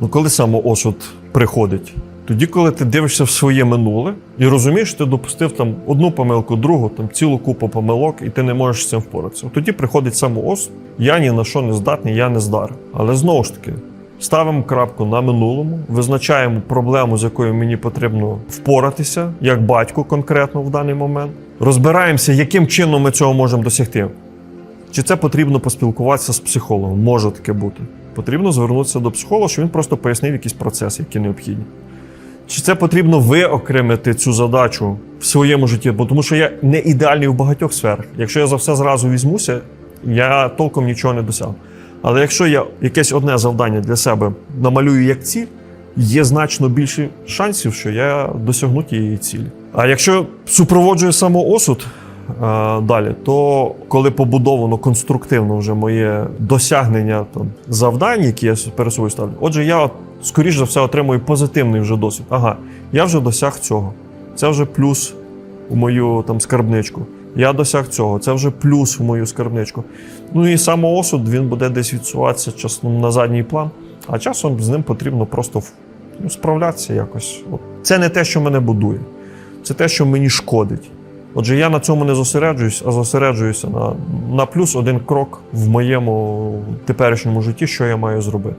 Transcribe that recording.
Ну, коли самоосуд приходить? Тоді, коли ти дивишся в своє минуле і розумієш, що ти допустив там одну помилку, другу, там цілу купу помилок, і ти не можеш з цим впоратися. Тоді приходить самоосуд, я ні на що не здатний, я не здар. Але знову ж таки, ставимо крапку на минулому, визначаємо проблему, з якою мені потрібно впоратися, як батько конкретно в даний момент. Розбираємося, яким чином ми цього можемо досягти. Чи це потрібно поспілкуватися з психологом? Може таке бути. Потрібно звернутися до психолога, щоб він просто пояснив якісь процеси, які необхідні. Чи це потрібно виокремити цю задачу в своєму житті? Бо тому що я не ідеальний в багатьох сферах. Якщо я за все зразу візьмуся, я толком нічого не досягну. Але якщо я якесь одне завдання для себе намалюю як ціль, є значно більше шансів, що я досягну тієї цілі. А якщо супроводжує самоосуд далі, то коли побудовано конструктивно вже моє досягнення там, завдань, які я перед собою ставлю, отже, я скоріш за все отримую позитивний вже досвід. Ага, я вже досяг цього. Це вже плюс у мою там скарбничку. Я досяг цього, це вже плюс в мою скарбничку. Ну і самоосуд він буде десь відсуватися часом на задній план, а часом з ним потрібно просто ну, справлятися якось. Це не те, що мене будує, це те, що мені шкодить. Отже, я на цьому не зосереджуюсь, а зосереджуюся на, на плюс один крок в моєму теперішньому житті, що я маю зробити.